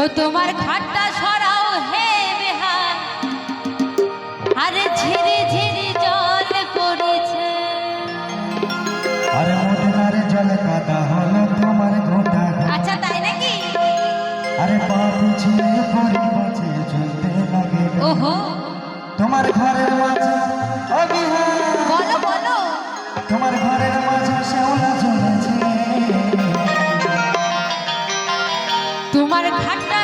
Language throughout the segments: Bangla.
ও তোমার খাটটা সরাও হে বেহা আরে ঝিরি ঝিরি জল পড়েছে। আরে কাদা হলো তোমার ঘোটা আচ্ছা আরে পা পিছিয়ে পরে বাঁচে চলতে লাগে। ওহো। তোমার ঘরের মাঝে হ্যাঁ। বলো বলো। তোমার ঘরের মাঝে শেওলা জ্বলেছে। তোমার ঘাটটা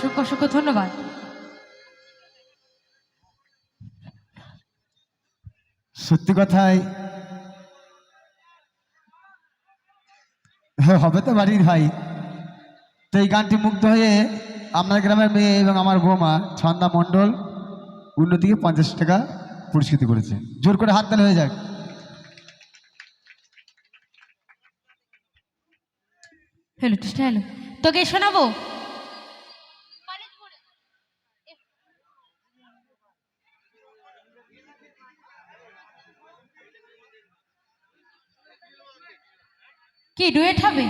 অসংখ্য অসংখ্য ধন্যবাদ। সত্যি কথাই হ্যাঁ, হবে তো বাড়ির ভাই। তো এই গানটি মুগ্ধ হয়ে আপনার গ্রামের মেয়ে এবং আমার বৌমা ছন্দা মণ্ডল উন্নতিকে পঞ্চাশ টাকা পুরস্কৃত করেছে। জোর করে হাত তালে হয়ে যাক। Hello hello. তোকে শোনাবো? কি ডুয়েট হবে